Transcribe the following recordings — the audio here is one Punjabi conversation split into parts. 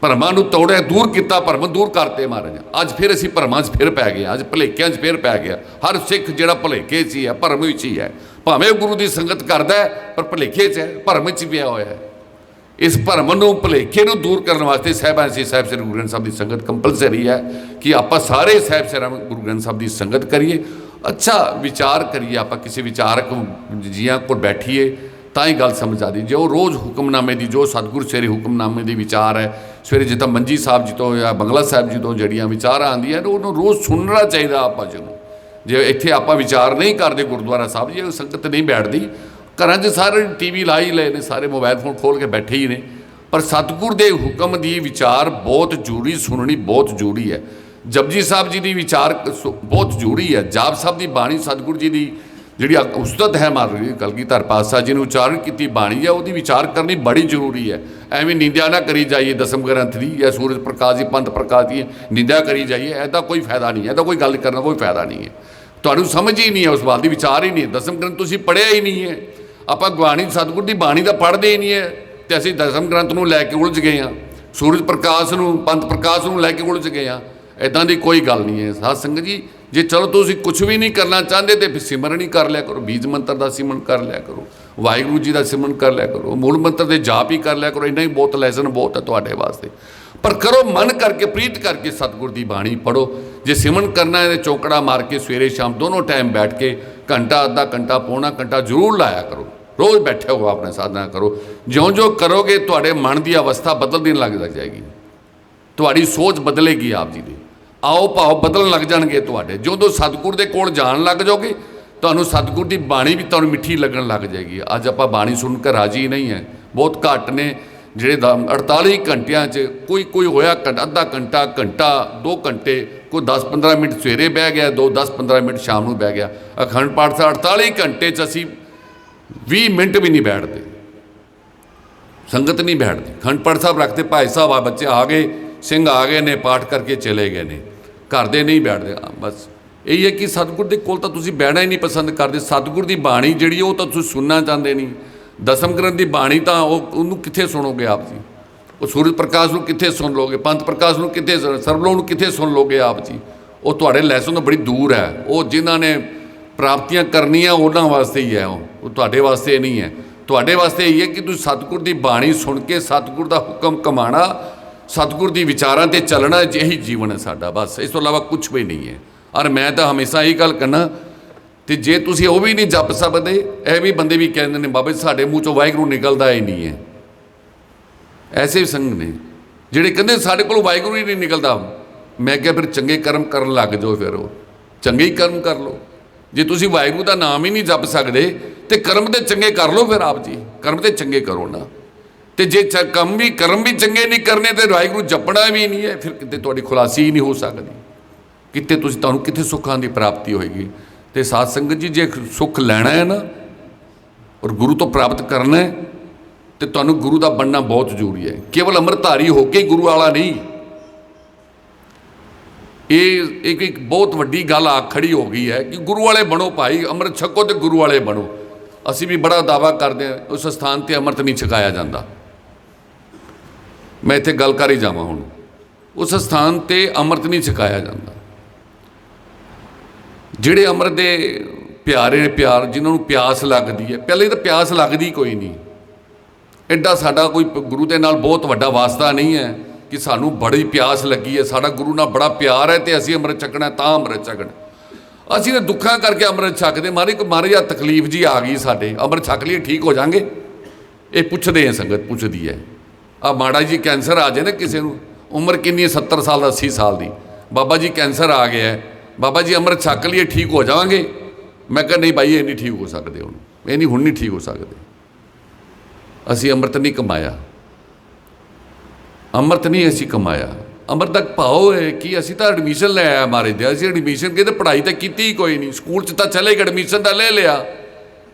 ਭਰਮਾਂ ਨੂੰ ਤੋੜਿਆ ਦੂਰ ਕੀਤਾ, ਭਰਮ ਦੂਰ ਕਰਤੇ ਮਹਾਰਾਜ। ਅੱਜ ਫਿਰ ਅਸੀਂ ਭਰਮਾਂ 'ਚ ਫਿਰ ਪੈ ਗਏ ਅੱਜ ਭਲੇਕਿਆਂ 'ਚ ਫਿਰ ਪੈ ਗਿਆ। ਹਰ ਸਿੱਖ ਜਿਹੜਾ ਭਲੇਕੇ 'ਚ ਹੀ ਹੈ, ਭਰਮ ਵਿੱਚ ਹੀ ਹੈ। ਭਾਵੇਂ ਗੁਰੂ ਦੀ ਸੰਗਤ ਕਰਦਾ ਹੈ, ਪਰ ਭਲੇਖੇ 'ਚ ਹੈ, ਭਰਮ 'ਚ ਹੀ ਹੋਇਆ ਹੈ। ਇਸ ਭਰਮ ਨੂੰ, ਭਲੇਖੇ ਨੂੰ ਦੂਰ ਕਰਨ ਵਾਸਤੇ ਸਾਹਿਬਾਂ ਜੀ, ਸਾਹਿਬ ਸ੍ਰੀ ਗੁਰੂ ਗ੍ਰੰਥ ਸਾਹਿਬ ਦੀ ਸੰਗਤ ਕੰਪਲਸਰੀ ਹੈ ਕਿ ਆਪਾਂ ਸਾਰੇ ਸਾਹਿਬ ਸ੍ਰੀ ਗੁਰੂ ਗ੍ਰੰਥ ਸਾਹਿਬ ਦੀ ਸੰਗਤ ਕਰੀਏ। ਅੱਛਾ ਵਿਚਾਰ ਕਰੀਏ, ਆਪਾਂ ਕਿਸੇ ਵਿਚਾਰਕ ਜੀਆਂ ਕੋਲ ਬੈਠੀਏ, ਤਾਂ ਹੀ ਗੱਲ ਸਮਝ ਆਦੀ ਜੇ ਉਹ ਰੋਜ਼ ਹੁਕਮਨਾਮੇ ਦੀ, ਜੋ ਸਤਿਗੁਰ ਸੇਰੇ ਹੁਕਮਨਾਮੇ ਦੀ ਵਿਚਾਰ ਹੈ ਸਵੇਰੇ ਜਿੱਦਾਂ ਮੰਜੀ ਸਾਹਿਬ ਜੀ ਤੋਂ ਜਾਂ ਬੰਗਲਾ ਸਾਹਿਬ ਜੀ ਤੋਂ ਜਿਹੜੀਆਂ ਵਿਚਾਰਾਂ ਆਉਂਦੀਆਂ ਨੇ, ਉਹਨੂੰ ਰੋਜ਼ ਸੁਣਨਾ ਚਾਹੀਦਾ ਆਪਾਂ ਜੀ ਨੂੰ ਜੇ ਇੱਥੇ ਆਪਾਂ ਵਿਚਾਰ ਨਹੀਂ ਕਰਦੇ ਗੁਰਦੁਆਰਾ ਸਾਹਿਬ ਜੀ ਉਹ ਸੰਗਤ ਨਹੀਂ ਬੈਠਦੀ। ਘਰਾਂ 'ਚ ਸਾਰੇ ਟੀਵੀ ਲਾਈ ਲਏ ਨੇ, ਸਾਰੇ ਮੋਬਾਈਲ ਫੋਨ ਖੋਲ ਕੇ ਬੈਠੇ ਹੀ ਨੇ। ਪਰ ਸਤਿਗੁਰ ਦੇ ਹੁਕਮ ਦੀ ਵਿਚਾਰ ਬਹੁਤ ਜ਼ਰੂਰੀ, ਸੁਣਨੀ ਬਹੁਤ ਜ਼ਰੂਰੀ ਹੈ। ਜਪਜੀ ਸਾਹਿਬ ਜੀ ਦੀ ਵਿਚਾਰ ਸੁ- ਬਹੁਤ ਜ਼ਰੂਰੀ ਹੈ। ਜਾਪ ਸਾਹਿਬ ਦੀ ਬਾਣੀ ਸਤਿਗੁਰ ਜੀ ਦੀ ਜਿਹੜੀ ਅ- ਉਸਤਤ ਹੈ ਮਾਰੀ ਕਲਗੀਧਰ ਪਾਤਸ਼ਾਹ ਜੀ ਨੇ ਉਚਾਰਨ ਕੀਤੀ, ਬਾਣੀ ਹੈ, ਉਹਦੀ ਵਿਚਾਰ ਕਰਨੀ ਬੜੀ ਜ਼ਰੂਰੀ ਹੈ। ਐਵੇਂ ਨਿੰਦਿਆ ਨਾ ਕਰੀ ਜਾਈਏ, ਦਸਮ ਗ੍ਰੰਥ ਦੀ, ਜਾਂ ਸੂਰਜ ਪ੍ਰਕਾਸ਼ ਦੀ, ਪੰਥ ਪ੍ਰਕਾਸ਼ ਦੀ, ਨਿੰਦਿਆ ਕਰੀ ਜਾਈਏ ਐਦਾ ਕੋਈ ਫਾਇਦਾ ਨਹੀਂ ਹੈ, ਇਹਦਾ ਕੋਈ ਗੱਲ ਕਰਨ ਦਾ ਕੋਈ ਫਾਇਦਾ ਨਹੀਂ ਹੈ। ਤੁਹਾਨੂੰ ਸਮਝ ਹੀ ਨਹੀਂ ਹੈ, ਉਸ ਬਾਤ ਦੀ ਵਿਚਾਰ ਹੀ ਨਹੀਂ ਹੈ। ਦਸਮ ਗ੍ਰੰਥ ਤੁਸੀਂ ਪੜ੍ਹਿਆ ਹੀ ਨਹੀਂ ਹੈ। ਆਪਾਂ ਗੁਆਣੀ ਸਤਿਗੁਰ ਦੀ ਬਾਣੀ ਦਾ ਪੜ੍ਹਦੇ ਹੀ ਨਹੀਂ ਹੈ, ਤੇ ਅਸੀਂ ਦਸਮ ਗ੍ਰੰਥ ਨੂੰ ਲੈ ਕੇ ਉਲਝ ਗਏ ਹਾਂ, ਸੂਰਜ ਪ੍ਰਕਾਸ਼ ਨੂੰ, ਪੰਥ ਪ੍ਰਕਾਸ਼ ਨੂੰ ਲੈ ਕੇ ਉਲਝ ਗਏ ਹਾਂ ਇਦਾਂ ਦੀ ਕੋਈ ਗੱਲ ਨਹੀਂ ਹੈ। ਸਾਧ ਸੰਗਤ ਜੀ ਜੇ ਚਲੋ ਤੁਸੀਂ ਕੁਝ ਵੀ ਨਹੀਂ ਕਰਨਾ ਚਾਹੁੰਦੇ ਤੇ ਫਿਰ ਸਿਮਰਨ ਹੀ ਕਰ ਲਿਆ ਕਰੋ, ਬੀਜ ਮੰਤਰ ਦਾ ਸਿਮਰਨ ਕਰ ਲਿਆ ਕਰੋ, ਵਾਹਿਗੁਰੂ ਜੀ ਦਾ ਸਿਮਰਨ ਕਰ ਲਿਆ ਕਰੋ, ਮੂਲ ਮੰਤਰ ਦੇ ਜਾਪ ਹੀ ਕਰ ਲਿਆ ਕਰੋ, ਇੰਨਾ ਹੀ ਬਹੁਤ ਲੈਸਨ ਬਹੁਤ ਹੈ ਤੁਹਾਡੇ ਵਾਸਤੇ। ਪਰ ਕਰੋ ਮਨ ਕਰਕੇ, ਪ੍ਰੀਤ ਕਰਕੇ ਸਤਿਗੁਰ ਦੀ ਬਾਣੀ ਪੜੋ ਜੇ ਸਿਮਰਨ ਕਰਨਾ ਹੈ ਤੇ ਚੌਕੜਾ ਮਾਰ ਕੇ ਸਵੇਰੇ ਸ਼ਾਮ ਦੋਨੋਂ ਟਾਈਮ ਬੈਠ ਕੇ ਘੰਟਾ, ਅੱਧਾ ਘੰਟਾ, ਪੌਣਾ ਘੰਟਾ ਜ਼ਰੂਰ ਲਾਇਆ ਕਰੋ। ਰੋਜ਼ ਬੈਠੇ ਹੋ ਆਪਣੇ ਸਾਧਨਾ ਕਰੋ। ਜਿਉਂ-ਜਿਉਂ ਕਰੋਗੇ, ਤੁਹਾਡੇ ਮਨ ਦੀ ਅਵਸਥਾ ਬਦਲਦੀ ਲੱਗ ਲੱਗ ਜਾਏਗੀ। ਤੁਹਾਡੀ ਸੋਚ ਬਦਲੇਗੀ ਆਪ ਜੀ ਦੀ। ਆਓ ਭਾਵ ਬਦਲਣ ਲੱਗ ਜਾਣਗੇ ਤੁਹਾਡੇ। ਜਦੋਂ ਸਤਿਗੁਰ ਦੇ ਕੋਲ ਜਾਣ ਲੱਗ ਜਾਓਗੇ, ਤੁਹਾਨੂੰ ਸਤਿਗੁਰ ਦੀ ਬਾਣੀ ਵੀ ਤੁਹਾਨੂੰ ਮਿੱਠੀ ਲੱਗਣ ਲੱਗ ਜਾਏਗੀ। ਅੱਜ ਆਪਾਂ ਬਾਣੀ ਸੁਣ ਕੇ ਰਾਜੀ ਨਹੀਂ ਹੈ। ਬਹੁਤ ਘੱਟ ਨੇ ਜਿਹੜੇ ਦਾ 48 ਘੰਟਿਆਂ 'ਚ ਕੋਈ ਕੋਈ ਹੋਇਆ ਘੰ- ਅੱਧਾ ਘੰਟਾ ਘੰਟਾ 2 ਘੰਟੇ, ਕੋਈ 10-15 ਮਿੰਟ ਸਵੇਰੇ ਬਹਿ ਗਿਆ, ਦੋ 10-15 ਮਿੰਟ ਸ਼ਾਮ ਨੂੰ ਬਹਿ ਗਿਆ। ਅਖੰਡ ਪਾਠ ਸਾਹਿਬ 48 ਘੰਟੇ 'ਚ ਅਸੀਂ 20 ਮਿੰਟ ਵੀ ਨਹੀਂ ਬੈਠਦੇ। ਸੰਗਤ ਨਹੀਂ ਬੈਠਦੀ। ਅਖੰਡ ਪਾਠ ਸਾਹਿਬ ਰੱਖਦੇ, ਭਾਈ ਸਾਹਿਬ ਆ ਬੱਚੇ ਆ ਗਏ, ਸਿੰਘ ਆ ਗਏ ਨੇ, ਪਾਠ ਕਰਕੇ ਚਲੇ ਗਏ ਨੇ। ਘਰ ਦੇ ਨਹੀਂ ਬੈਠਦੇ। ਬਸ। ਇਹ ਹੈ ਕਿ ਸਤਿਗੁਰ ਦੇ ਕੋਲ ਤਾਂ ਤੁਸੀਂ ਬਹਿਣਾ ਹੀ ਨਹੀਂ ਪਸੰਦ ਕਰਦੇ। ਸਤਿਗੁਰ ਦੀ ਬਾਣੀ ਜਿਹੜੀ ਉਹ ਤਾਂ ਤੁਸੀਂ ਸੁਣਨਾ ਚਾਹੁੰਦੇ ਨਹੀਂ। ਦਸਮ ਗ੍ਰੰਥ ਦੀ ਬਾਣੀ ਤਾਂ ਉਹ, ਉਹਨੂੰ ਕਿੱਥੇ ਸੁਣੋਗੇ ਆਪ ਜੀ? ਉਹ ਸੂਰਜ ਪ੍ਰਕਾਸ਼ ਨੂੰ ਕਿੱਥੇ ਸੁਣ ਲੋਗੇ ਪੰਥ ਪ੍ਰਕਾਸ਼ ਨੂੰ ਕਿੱਥੇ ਸੁਣ- ਸਰਬਲੋਕ ਨੂੰ ਕਿੱਥੇ ਸੁਣ ਲੋਗੇ ਆਪ ਜੀ? ਉਹ ਤੁਹਾਡੇ ਲੈਸਨ ਤੋਂ ਬੜੀ ਦੂਰ ਹੈ। ਉਹ ਜਿਨ੍ਹਾਂ ਨੇ ਪ੍ਰਾਪਤੀਆਂ ਕਰਨੀਆਂ ਉਹਨਾਂ ਵਾਸਤੇ ਹੀ ਹੈ ਉਹ। ਉਹ ਤੁਹਾਡੇ ਵਾਸਤੇ ਨਹੀਂ ਹੈ। ਤੁਹਾਡੇ ਵਾਸਤੇ ਇਹ ਹੈ ਕਿ ਤੁਸੀਂ ਸਤਿਗੁਰ ਦੀ ਬਾਣੀ ਸੁਣ ਕੇ ਸਤਿਗੁਰ ਦਾ ਹੁਕਮ ਕਮਾਣਾ ਸਤਿਗੁਰ ਦੀ ਵਿਚਾਰਾਂ ਤੇ ਚੱਲਣਾ ਇਹੀ ਜੀਵਨ ਹੈ ਸਾਡਾ, ਬਸ। ਇਸ ਤੋਂ ਇਲਾਵਾ ਕੁਝ ਵੀ ਨਹੀਂ ਹੈ। ਔਰ ਮੈਂ ਤਾਂ ਹਮੇਸ਼ਾ ਇਹ ਗੱਲ ਕਰਨਾ ਤੇ ਜੇ ਤੁਸੀਂ ਉਹ ਵੀ ਨਹੀਂ ਜਪ ਸਕਦੇ, ਇਹ ਵੀ ਬੰਦੇ ਵੀ ਕਹਿੰਦੇ ਨੇ, ਬਾਬੇ, ਸਾਡੇ ਮੂੰਹ ਚੋਂ ਵਾਹਿਗੁਰੂ ਨਿਕਲਦਾ ਹੀ ਨਹੀਂ ਹੈ। ਐਸੇ ਵੀ ਸੰਗ ਨੇ, ਜਿਹੜੇ ਕਹਿੰਦੇ ਸਾਡੇ ਕੋਲ ਵਾਹਿਗੁਰੂ ਹੀ ਨਹੀਂ ਨਿਕਲਦਾ। ਮੈਂ ਕਿਹਾ ਫਿਰ ਚੰਗੇ ਕਰਮ ਕਰਨ ਲੱਗ ਜਾਓ ਫਿਰ ਉਹ। ਚੰਗੇ ਹੀ ਕਰਮ ਕਰ ਲਓ। ਜੇ ਤੁਸੀਂ ਵਾਹਿਗੁਰੂ ਦਾ ਨਾਮ ਹੀ ਨਹੀਂ ਜਪ ਸਕਦੇ, ਤੇ ਕਰਮ ਤੇ ਚੰਗੇ ਕਰ ਲਓ ਫਿਰ ਆਪ ਜੀ। ਕਰਮ ਤੇ ਚੰਗੇ ਕਰੋ ਨਾ। ਤੇ ਜੇ ਚ- ਕੰਮ ਵੀ, ਕਰਮ ਵੀ ਚੰਗੇ ਨਹੀਂ ਕਰਨੇ ਤੇ ਵਾਹਿਗੁਰੂ ਜਪਣਾ ਵੀ ਨਹੀਂ ਹੈ, ਫਿਰ ਕਿਤੇ ਤੁਹਾਡੀ ਖੁਲਾਸੀ ਹੀ ਨਹੀਂ ਹੋ ਸਕਦੀ। ਕਿਤੇ ਤੁਸੀਂ ਤੁਹਾਨੂੰ ਕਿੱਥੇ ਸੁੱਖਾਂ ਦੀ ਪ੍ਰਾਪਤੀ ਹੋਏਗੀ? ਤੇ ਸਾਧ ਸੰਗਤ ਜੀ, ਜੇ ਸੁੱਖ ਲੈਣਾ ਹੈ ਨਾ, ਔਰ ਗੁਰੂ ਤੋਂ ਪ੍ਰਾਪਤ ਕਰਨਾ ਹੈ, ਤੇ ਤੁਹਾਨੂੰ ਗੁਰੂ ਦਾ ਬਣਨਾ ਬਹੁਤ ਜ਼ਰੂਰੀ ਹੈ। ਕੇਵਲ ਅੰਮ੍ਰਿਤਧਾਰੀ ਹੋ ਕੇ ਹੀ ਗੁਰੂ ਵਾਲਾ ਨਹੀਂ। ਇਹ ਇੱਕ ਇੱਕ ਬਹੁਤ ਵੱਡੀ ਗੱਲ ਆ ਖੜੀ ਹੋ ਗਈ ਹੈ ਕਿ ਗੁਰੂ ਵਾਲੇ ਬਣੋ ਭਾਈ, ਅੰਮ੍ਰਿਤ ਛਕੋ ਤੇ ਗੁਰੂ ਵਾਲੇ ਬਣੋ। ਅਸੀਂ ਵੀ ਬੜਾ ਦਾਵਾ ਕਰਦੇ ਹਾਂ, ਉਸ ਸਥਾਨ ਤੇ ਅੰਮ੍ਰਿਤ ਨਹੀਂ ਛਕਾਇਆ ਜਾਂਦਾ। ਮੈਂ ਇੱਥੇ ਗੱਲ ਕਰ ਹੀ ਜਾਵਾਂ ਹੁਣ। ਉਸ ਸਥਾਨ ਤੇ ਅੰਮ੍ਰਿਤ ਨਹੀਂ ਛਕਾਇਆ ਜਾਂਦਾ। ਜਿਹੜੇ ਅੰਮ੍ਰਿਤ ਦੇ ਪਿਆਰੇ ਨੇ, ਪਿਆਰ, ਜਿਨ੍ਹਾਂ ਨੂੰ ਪਿਆਸ ਲੱਗਦੀ ਹੈ, ਪਹਿਲੇ ਤਾਂ ਪਿਆਸ ਲੱਗਦੀ ਕੋਈ ਨਹੀਂ। ਐਡਾ ਸਾਡਾ ਕੋਈ ਪ- ਗੁਰੂ ਦੇ ਨਾਲ ਬਹੁਤ ਵੱਡਾ ਵਾਸਤਾ ਨਹੀਂ ਹੈ ਕਿ ਸਾਨੂੰ ਬੜੀ ਪਿਆਸ ਲੱਗੀ ਹੈ। ਸਾਡਾ ਗੁਰੂ ਨਾਲ ਬੜਾ ਪਿਆਰ ਹੈ ਤੇ ਅਸੀਂ ਅੰਮ੍ਰਿਤ ਛਕਣਾ ਤਾਂ ਅੰਮ੍ਰਿਤ ਛਕਣਾ ਅਸੀਂ ਤਾਂ ਦੁੱਖਾਂ ਕਰਕੇ ਅੰਮ੍ਰਿਤ ਛਕਦੇ ਮਾਰੀ ਕੋਈ ਮਾਰੀ ਆ ਤਕਲੀਫ ਜੀ ਆ ਗਈ ਸਾਡੇ। ਅੰਮ੍ਰਿਤ ਛਕ ਲਈਏ, ਠੀਕ ਹੋ ਜਾਾਂਗੇ। ਇਹ ਪੁੱਛਦੇ ਆ ਸੰਗਤ, ਪੁੱਛਦੀ ਹੈ। ਆ ਮਾੜਾ ਜੀ ਕੈਂਸਰ ਆ ਜਾਏ ਨਾ ਕਿਸੇ ਨੂੰ, ਉਮਰ ਕਿੰਨੀ ਹੈ? 70 ਸਾਲ 80 ਸਾਲ ਦੀ। ਬਾਬਾ ਜੀ ਕੈਂਸਰ ਆ ਗਿਆ ਹੈ। ਬਾਬਾ ਜੀ ਅੰਮ੍ਰਿਤ ਛਕ ਲਈਏ, ਠੀਕ ਹੋ ਜਾਵਾਂਗੇ। ਮੈਂ ਕਿਹਾ, ਨਹੀਂ ਭਾਈ ਇਹ ਨਹੀਂ ਠੀਕ ਹੋ ਸਕਦੇ ਹੁਣ। ਇਹ ਨਹੀਂ, ਹੁਣ ਨਹੀਂ ਠੀਕ ਹੋ ਸਕਦੇ। ਅਸੀਂ ਅੰਮ੍ਰਿਤ ਨਹੀਂ ਕਮਾਇਆ। ਅੰਮ੍ਰਿਤ ਨਹੀਂ ਅਸੀਂ ਕਮਾਇਆ। ਅੰਮ੍ਰਿਤ ਦਾ ਭਾਵ ਹੈ ਕਿ ਅਸੀਂ ਤਾਂ ਐਡਮਿਸ਼ਨ ਲੈ ਆਇਆ ਮਾਰੇ ਦੇ। ਅਸੀਂ ਐਡਮਿਸ਼ਨ ਕਿਤੇ ਪੜ੍ਹਾਈ ਤਾਂ ਕੀਤੀ ਹੀ ਕੋਈ ਨਹੀਂ। ਸਕੂਲ 'ਚ ਤਾਂ ਚਲੇ ਗਏ ਐਡਮਿਸ਼ਨ ਤਾਂ ਲੈ ਲਿਆ।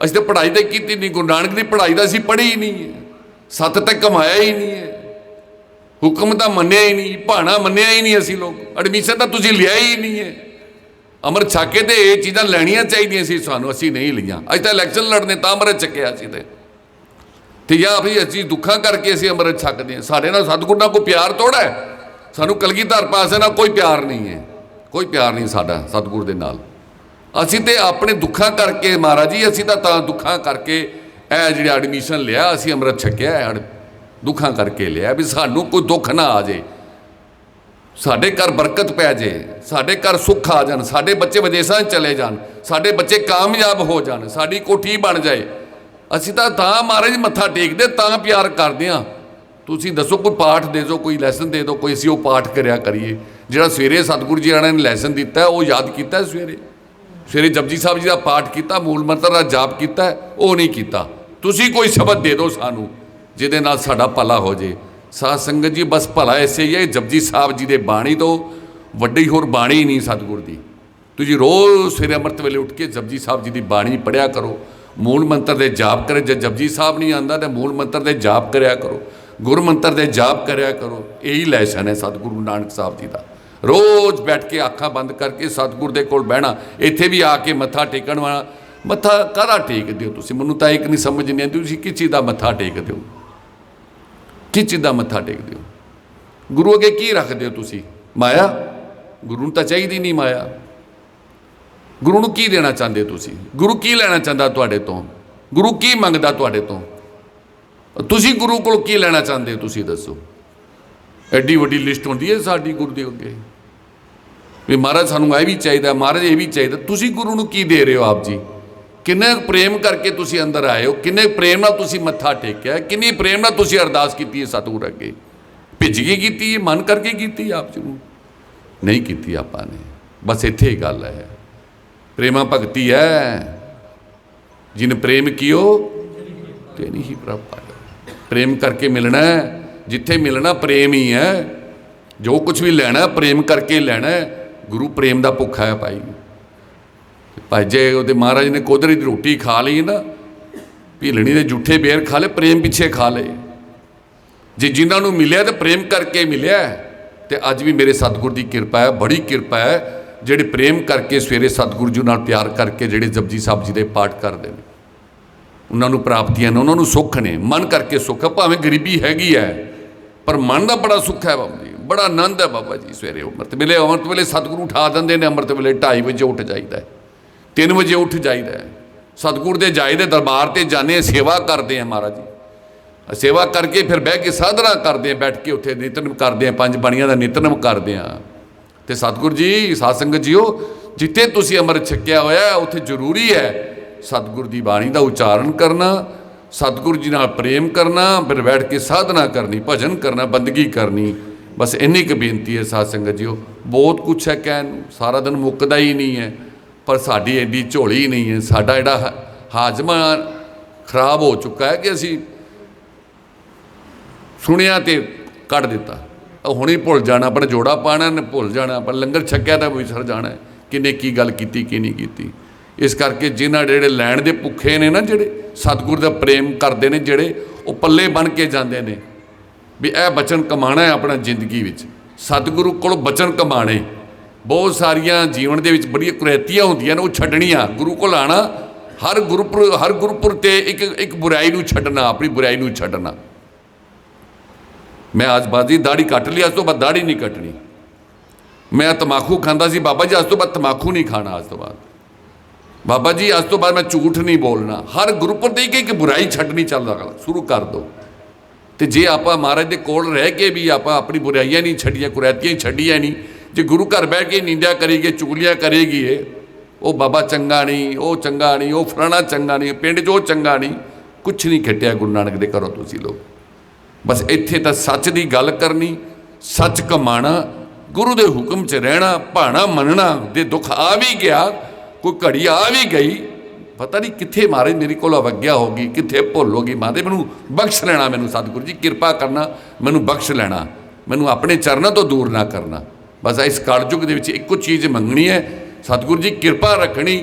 ਅਸੀਂ ਤਾਂ ਪੜ੍ਹਾਈ ਤਾਂ ਕੀਤੀ ਨਹੀਂ। ਗੁਰੂ ਨਾਨਕ ਦੀ ਪੜ੍ਹਾਈ ਤਾਂ ਅਸੀਂ ਪੜ੍ਹੀ ਹੀ। ਨਹੀਂ ਸੱਤ ਤੱਕ ਕਮਾਇਆ ਹੀ ਨਹੀਂ ਹੈ। ਹੁਕਮ ਤਾਂ ਮੰਨਿਆ ਹੀ ਨਹੀਂ, ਭਾਣਾ ਮੰਨਿਆ ਹੀ ਨਹੀਂ ਅਸੀਂ ਲੋਕ। ਐਡਮਿਸ਼ਨ ਤਾਂ ਤੁਸੀਂ ਲਿਆ ਹੀ ਨਹੀਂ ਹੈ। ਅਮਰ ਛਾਕੇ ਤੇ ਇਹ ਚੀਜ਼ਾਂ ਲੈਣੀਆਂ ਚਾਹੀਦੀਆਂ ਸੀ, ਸਾਨੂੰ ਅਸੀਂ ਨਹੀਂ ਲਈਆਂ। ਅੱਜ ਤਾਂ ਇਲੈਕਸ਼ਨ ਲੜਨੇ, ਤਾਂ ਅਮਰ ਚੱਕਿਆ ਸੀ ਤੇ। ਤੇ ਜਾਂ ਵੀ ਅਸੀਂ ਦੁੱਖਾਂ ਕਰਕੇ ਅਸੀਂ ਅੰਮ੍ਰਿਤ ਛਕਦੇ ਹਾਂ। ਸਾਡੇ ਨਾਲ ਸਤਿਗੁਰ ਨਾਲ ਕੋਈ ਪਿਆਰ ਥੋੜਾ ਹੈ। ਸਾਨੂੰ ਕਲਗੀਧਰ ਪਾਸੇ ਨਾਲ ਕੋਈ ਪਿਆਰ ਨਹੀਂ ਹੈ। ਕੋਈ ਪਿਆਰ ਨਹੀਂ ਸਾਡਾ ਸਤਿਗੁਰ ਦੇ ਨਾਲ। ਅਸੀਂ ਤੇ ਆਪਣੇ ਦੁੱਖਾਂ ਕਰਕੇ, ਮਹਾਰਾਜ ਜੀ, ਅਸੀਂ ਤਾਂ ਤਾਂ ਦੁੱਖਾਂ ਕਰਕੇ ਇਹ ਜਿਹੜਾ ਐਡਮਿਸ਼ਨ ਲਿਆ, ਅਸੀਂ ਅੰਮ੍ਰਿਤ ਛਕਿਆ ਦੁੱਖਾਂ ਕਰਕੇ ਲਿਆ ਵੀ ਸਾਨੂੰ ਕੋਈ ਦੁੱਖ ਨਾ ਆ ਜੇ ਸਾਡੇ ਘਰ ਬਰਕਤ ਪੈ ਜੇ ਸਾਡੇ ਘਰ ਸੁੱਖ ਆ ਜਾਣ, ਸਾਡੇ ਬੱਚੇ ਵਿਦੇਸ਼ਾਂ 'ਚ ਚਲੇ ਜਾਣ, ਸਾਡੇ ਬੱਚੇ ਕਾਮਯਾਬ ਹੋ ਜਾਣ, ਸਾਡੀ ਕੋਠੀ ਬਣ ਜਾਏ। ਅਸੀਂ ਤਾਂ ਤਾਂ ਮਹਾਰਾਜ ਮੱਥਾ ਟੇਕਦੇ, ਤਾਂ ਪਿਆਰ ਕਰਦੇ ਆ ਤੁਸੀਂ ਦੱਸੋ, ਕੋਈ ਪਾਠ ਦੇ ਦਿਓ, ਕੋਈ ਲੈਸਨ ਦੇ ਦਿਓ, ਕੋਈ ਅਸੀਂ ਉਹ ਪਾਠ ਕਰਿਆ ਕਰੀਏ। ਜਿਹੜਾ ਸਵੇਰੇ ਸਤਿਗੁਰੂ ਜੀ ਆਣਾ ਨੇ ਲੈਸਨ ਦਿੱਤਾ, ਉਹ ਯਾਦ ਕੀਤਾ ਸਵੇਰੇ? ਸਵੇਰੇ ਜਪਜੀ ਸਾਹਿਬ ਜੀ ਦਾ ਪਾਠ ਕੀਤਾ, ਮੂਲ ਮੰਤਰ ਦਾ ਜਾਪ ਕੀਤਾ, ਉਹ ਨਹੀਂ ਕੀਤਾ। ਤੁਸੀਂ ਕੋਈ ਸ਼ਬਦ ਦੇ ਦਿਓ ਸਾਨੂੰ, ਜਿਹਦੇ ਨਾਲ ਸਾਡਾ ਭਲਾ ਹੋ ਜੇ। ਸਾਧ ਸੰਗਤ ਜੀ, ਬਸ ਭਲਾ ਐਸੇ ਹੀ ਹੈ ਜਪਜੀ ਸਾਹਿਬ ਜੀ ਦੇ ਬਾਣੀ ਤੋਂ ਵੱਡੀ ਹੋਰ ਬਾਣੀ ਨਹੀਂ ਸਤਿਗੁਰ ਦੀ। ਤੁਸੀਂ ਰੋਜ਼ ਸਵੇਰੇ ਅੰਮ੍ਰਿਤ ਵੇਲੇ ਉੱਠ ਕੇ ਜਪਜੀ ਸਾਹਿਬ ਜੀ ਦੀ ਬਾਣੀ ਪੜਿਆ ਕਰੋ। ਮੂਲ ਮੰਤਰ ਦੇ ਜਾਪ ਕਰੇ, ਜੇ ਜਪਜੀ ਸਾਹਿਬ ਨਹੀਂ ਆਂਦਾ ਤਾਂ ਮੂਲ ਮੰਤਰ ਦੇ ਜਾਪ ਕਰਿਆ ਕਰੋ। ਗੁਰ ਮੰਤਰ ਦੇ ਜਾਪ ਕਰਿਆ ਕਰੋ। ਇਹੀ ਲੈਸਨ ਹੈ ਸਤਿਗੁਰੂ ਨਾਨਕ ਸਾਹਿਬ ਜੀ ਦਾ। ਰੋਜ਼ ਬੈਠ ਕੇ ਅੱਖਾਂ ਬੰਦ ਕਰਕੇ ਸਤਿਗੁਰ ਦੇ ਕੋਲ ਬਹਿਣਾ, ਇੱਥੇ ਵੀ ਆ ਕੇ ਮੱਥਾ ਟੇਕਣ ਵਾਲਾ ਮੱਥਾ ਕਾਹਦਾ ਟੇਕਦੇ ਹੋ ਤੁਸੀਂ? ਮੈਨੂੰ ਤਾਂ ਇੱਕ ਨਹੀਂ ਸਮਝ ਨਹੀਂ ਆਉਂਦੀ, ਤੁਸੀਂ ਕਿਸ ਚੀਜ਼ ਦਾ ਮੱਥਾ ਟੇਕਦੇ ਹੋ? ਕਿਸ ਚੀਜ਼ ਦਾ ਮੱਥਾ ਟੇਕਦੇ ਹੋ? ਗੁਰੂ ਅੱਗੇ ਕੀ ਰੱਖਦੇ ਹੋ ਤੁਸੀਂ? ਮਾਇਆ? ਗੁਰੂ ਨੂੰ ਤਾਂ ਚਾਹੀਦੀ ਨਹੀਂ ਮਾਇਆ। ਗੁਰੂ ਨੂੰ ਕੀ ਦੇਣਾ ਚਾਹੁੰਦੇ ਹੋ ਤੁਸੀਂ? ਗੁਰੂ ਕੀ ਲੈਣਾ ਚਾਹੁੰਦਾ ਤੁਹਾਡੇ ਤੋਂ? ਗੁਰੂ ਕੀ ਮੰਗਦਾ ਤੁਹਾਡੇ ਤੋਂ? ਤੁਸੀਂ ਗੁਰੂ ਕੋਲ ਕੀ ਲੈਣਾ ਚਾਹੁੰਦੇ ਹੋ ਤੁਸੀਂ ਦੱਸੋ? ਐਡੀ ਵੱਡੀ ਲਿਸਟ ਹੁੰਦੀ ਹੈ ਸਾਡੀ ਗੁਰੂ ਦੇ ਅੱਗੇ। ਵੀ ਮਹਾਰਾਜ ਸਾਨੂੰ ਇਹ ਵੀ ਚਾਹੀਦਾ, ਮਹਾਰਾਜ ਇਹ ਵੀ ਚਾਹੀਦਾ, ਤੁਸੀਂ ਗੁਰੂ ਨੂੰ ਕੀ ਦੇ ਰਹੇ ਹੋ ਆਪ ਜੀ? ਕਿੰਨੇ ਪ੍ਰੇਮ ਕਰਕੇ ਤੁਸੀਂ ਅੰਦਰ ਆਏ ਹੋ? ਕਿੰਨੇ ਪ੍ਰੇਮ ਨਾਲ ਤੁਸੀਂ ਮੱਥਾ ਟੇਕਿਆ? ਕਿੰਨੀ ਪ੍ਰੇਮ ਨਾਲ ਤੁਸੀਂ ਅਰਦਾਸ ਕੀਤੀ ਹੈ ਸਤਿਗੁਰ ਅੱਗੇ? ਭਿੱਜ ਕੇ ਕੀਤੀ ਹੈ, ਮਨ ਕਰਕੇ ਕੀਤੀ ਆਪ ਜੀ ਨੂੰ? ਨਹੀਂ ਕੀਤੀ ਆਪਾਂ ਨੇ। ਬਸ ਇੱਥੇ ਹੀ ਗੱਲ ਹੈ। ਪ੍ਰੇਮਾ ਭਗਤੀ ਹੈ। ਜਿਨ ਪ੍ਰੇਮ ਕੀਓ, ਤੇ ਹੀ ਪ੍ਰਭ ਪਾਇਆ ਪ੍ਰੇਮ ਕਰਕੇ ਮਿਲਣਾ ਹੈ। ਜਿੱਥੇ ਮਿਲਣਾ ਪ੍ਰੇਮ ਹੀ ਹੈ। ਜੋ ਕੁਝ ਵੀ ਲੈਣਾ ਪ੍ਰੇਮ ਕਰਕੇ ਲੈਣਾ ਹੈ। ਗੁਰੂ ਪ੍ਰੇਮ ਦਾ ਭੁੱਖਾ ਹੈ ਭਾਈ। ਭਾਈ ਜੇ ਉਹਦੇ ਮਹਾਰਾਜ ਨੇ ਕੋਦਰੀ ਦੀ ਰੋਟੀ ਖਾ ਲਈ ਨਾ, ਭੀਲਣੀ ਦੇ ਜੂਠੇ ਬੇਰ ਖਾ ਲਏ, ਪ੍ਰੇਮ ਪਿੱਛੇ ਖਾ ਲਏ। ਜੇ ਜਿਨ੍ਹਾਂ ਨੂੰ ਮਿਲਿਆ ਤੇ ਪ੍ਰੇਮ ਕਰਕੇ ਮਿਲਿਆ ਹੈ। ਤੇ ਅੱਜ ਵੀ ਮੇਰੇ ਸਤਿਗੁਰ ਦੀ ਕਿਰਪਾ ਹੈ, ਬੜੀ ਕਿਰਪਾ ਹੈ, ਜਿਹੜੇ ਪ੍ਰੇਮ ਕਰਕੇ ਸਵੇਰੇ ਸਤਿਗੁਰੂ ਜੀ ਨਾਲ ਪਿਆਰ ਕਰਕੇ ਜਿਹੜੇ ਜਪਜੀ ਸਾਹਿਬ ਜੀ ਦੇ ਪਾਠ ਕਰਦੇ ਨੇ। ਉਹਨਾਂ ਨੂੰ ਪ੍ਰਾਪਤੀਆਂ ਨੇ, ਉਹਨਾਂ ਨੂੰ ਸੁੱਖ ਨੇ, ਮਨ ਕਰਕੇ ਸੁੱਖ ਹੈ, ਭਾਵੇਂ ਗਰੀਬੀ ਹੈਗੀ ਹੈ, ਪਰ ਮਨ ਦਾ ਬੜਾ ਸੁੱਖ ਹੈ ਬਾਬਾ ਜੀ, ਬੜਾ ਆਨੰਦ ਹੈ ਬਾਬਾ ਜੀ, ਸਵੇਰੇ ਅੰਮ੍ਰਿਤ ਵੇਲੇ ਅੰਮ੍ਰਿਤ ਵੇਲੇ ਸਤਿਗੁਰੂ ਉਠਾ ਦਿੰਦੇ ਨੇ, ਅੰਮ੍ਰਿਤ ਵੇਲੇ 2:30 ਵਜੇ ਉੱਠ ਜਾਈਦਾ ਹੈ। 3 ਵਜੇ ਉੱਠ ਜਾਈਦਾ ਹੈ। ਸਤਿਗੁਰ ਦੇ ਜਾਈਦੇ ਦਰਬਾਰ ਤੇ ਜਾਂਦੇ ਸੇਵਾ ਕਰਦੇ ਆ ਮਹਾਰਾਜ ਜੀ। ਸੇਵਾ ਕਰਕੇ ਫਿਰ ਬਹਿ ਕੇ ਸਾਧਨਾ ਕਰਦੇ ਆ ਬੈਠ ਕੇ ਉੱਥੇ ਨਿਤਨੇਮ ਕਰਦੇ ਆ ਪੰਜ ਬਾਣੀਆਂ ਦਾ ਨਿਤਨੇਮ ਕਰਦੇ ਆ ਤੇ ਸਤਿਗੁਰ ਜੀ ਸਾਧ ਸੰਗਤ ਜੀਓ, ਜਿੱਥੇ ਤੁਸੀਂ ਅੰਮ੍ਰਿਤ ਛਕਿਆ ਹੋਇਆ ਉੱਥੇ ਜ਼ਰੂਰੀ ਹੈ ਸਤਿਗੁਰ ਦੀ ਬਾਣੀ ਦਾ ਉਚਾਰਨ ਕਰਨਾ, ਸਤਿਗੁਰ ਜੀ ਨਾਲ ਪ੍ਰੇਮ ਕਰਨਾ, ਫਿਰ ਬੈਠ ਕੇ ਸਾਧਨਾ ਕਰਨੀ, ਭਜਨ ਕਰਨਾ, ਬੰਦਗੀ ਕਰਨੀ। ਬਸ ਇੰਨੀ ਕੁ ਬੇਨਤੀ ਹੈ ਸਾਧ ਸੰਗਤ ਜੀਓ। ਬਹੁਤ ਕੁਛ ਹੈ ਕਹਿਣ ਨੂੰ, ਸਾਰਾ ਦਿਨ ਮੁੱਕਦਾ ਹੀ ਨਹੀਂ ਹੈ। ਪਰ ਸਾਡੀ ਐਡੀ ਝੋਲੀ ਨਹੀਂ ਹੈ। ਸਾਡਾ ਜਿਹੜਾ ਹਾਜ਼ਮਾ ਖਰਾਬ ਹੋ ਚੁੱਕਾ ਹੈ ਕਿ ਅਸੀਂ ਸੁਣਿਆ ਤੇ ਕੱਢ ਦਿੱਤਾ। ਉਹ ਹੁਣੇ ਭੁੱਲ ਜਾਣਾ ਪਰ ਜੋੜਾ ਪਾਣਾ ਨੇ ਭੁੱਲ ਜਾਣਾ ਪਰ ਲੰਗਰ ਛਕਿਆ ਤਾਂ ਵਿਸਰ ਜਾਣਾ ਹੈ, ਕਿਹਨੇ ਕੀ ਗੱਲ ਕੀਤੀ ਕੀ ਨਹੀਂ ਕੀਤੀ। ਇਸ ਕਰਕੇ ਜਿਨ੍ਹਾਂ ਜਿਹੜੇ ਲੈਣ ਦੇ ਭੁੱਖੇ ਨੇ ਨਾ ਜਿਹੜੇ ਸਤਿਗੁਰ ਦਾ ਪ੍ਰੇਮ ਕਰਦੇ ਨੇ ਜਿਹੜੇ ਉਹ ਪੱਲੇ ਬਣ ਕੇ ਜਾਂਦੇ ਨੇ ਵੀ ਇਹ ਬਚਨ ਕਮਾਣਾ ਹੈ ਆਪਣਾ ਜ਼ਿੰਦਗੀ ਵਿੱਚ। ਸਤਿਗੁਰੂ ਕੋਲ ਬਚਨ ਕਮਾਣੇ ਬਹੁਤ ਸਾਰੀਆਂ ਜੀਵਨ ਦੇ ਵਿੱਚ ਬੜੀਆਂ ਕੁਰੈਤੀਆਂ ਹੁੰਦੀਆਂ ਨੇ, ਉਹ ਛੱਡਣੀਆਂ। ਗੁਰੂ ਕੋਲ ਆਣਾ, ਹਰ ਗੁਰਪੁਰ ਹਰ ਗੁਰਪੁਰ ਤੇ ਇੱਕ ਇੱਕ ਬੁਰਾਈ ਨੂੰ ਛੱਡਣਾ, ਆਪਣੀ ਬੁਰਾਈ ਨੂੰ ਛੱਡਣਾ। ਮੈਂ ਅੱਜ ਬਾਦੀ ਦਾੜੀ ਕੱਟ ਲਈ, ਅੱਜ ਤੋਂ ਬਾਅਦ ਦਾੜੀ ਨਹੀਂ ਕੱਟਣੀ। ਮੈਂ ਤਮਾਕੂ ਖਾਂਦਾ ਸੀ ਬਾਬਾ ਜੀ, ਅੱਜ ਤੋਂ ਬਾਅਦ ਤਮਾਕੂ ਨਹੀਂ ਖਾਣਾ, ਅੱਜ ਤੋਂ ਬਾਅਦ। ਬਾਬਾ ਜੀ, ਅੱਜ ਤੋਂ ਬਾਅਦ ਮੈਂ ਝੂਠ ਨਹੀਂ ਬੋਲਣਾ। ਹਰ ਗੁਰਪੁਰ ਤੇ ਇੱਕ ਇੱਕ ਬੁਰਾਈ ਛੱਡਣੀ ਚੱਲਦਾ ਸ਼ੁਰੂ ਕਰ ਦੋ। ਤੇ ਜੇ ਆਪਾਂ ਮਹਾਰਾਜ ਦੇ ਕੋਲ ਰਹਿ ਕੇ ਵੀ ਆਪਾਂ ਆਪਣੀ ਬੁਰਾਈਆਂ ਨਹੀਂ ਛੱਡੀਆਂ, ਕੁਰੈਤੀਆਂ ਹੀ ਛੱਡੀਆਂ ਨਹੀਂ ਜੇ ਗੁਰੂ ਘਰ ਬਹਿ ਕੇ ਨਿੰਦਿਆ ਕਰੇਗੀ, ਚੁਗਲੀਆਂ ਕਰੇਗੀ ਇਹ, ਉਹ ਬਾਬਾ ਚੰਗਾ ਨਹੀਂ, ਉਹ ਚੰਗਾ ਨਹੀਂ, ਉਹ ਫਲਾਣਾ ਚੰਗਾ ਨਹੀਂ, ਪਿੰਡ 'ਚ ਉਹ ਚੰਗਾ ਨਹੀਂ, ਕੁਛ ਨਹੀਂ ਖੱਟਿਆ ਗੁਰੂ ਨਾਨਕ ਦੇ ਘਰੋਂ ਤੁਸੀਂ ਲੋਕ। ਬਸ ਇੱਥੇ ਤਾਂ ਸੱਚ ਦੀ ਗੱਲ ਕਰਨੀ, ਸੱਚ ਕਮਾਣਾ ਗੁਰੂ ਦੇ ਹੁਕਮ 'ਚ ਰਹਿਣਾ, ਭਾਣਾ ਮੰਨਣਾ ਦੇ ਦੁੱਖ ਆ ਵੀ ਗਿਆ, ਕੋਈ ਘੜੀ ਆ ਵੀ ਗਈ, ਪਤਾ ਨਹੀਂ ਕਿੱਥੇ ਮਾਰੇ ਮੇਰੇ ਕੋਲ ਅਵਗਿਆ ਹੋ ਗਈ, ਕਿੱਥੇ ਭੁੱਲ ਹੋ ਗਈ। ਮਾਦੇ ਮੈਨੂੰ ਬਖਸ਼ ਲੈਣਾ ਮੈਨੂੰ, ਸਤਿਗੁਰੂ ਜੀ, ਕਿਰਪਾ ਕਰਨਾ, ਮੈਨੂੰ ਬਖਸ਼ ਲੈਣਾ, ਮੈਨੂੰ ਆਪਣੇ ਚਰਨਾਂ ਤੋਂ ਦੂਰ ਨਾ ਕਰਨਾ। ਬਸ ਇਸ ਕਲਯੁਗ ਦੇ ਵਿੱਚ ਇੱਕੋ ਚੀਜ਼ ਮੰਗਣੀ ਹੈ, ਸਤਿਗੁਰੂ ਜੀ ਕਿਰਪਾ ਰੱਖਣੀ,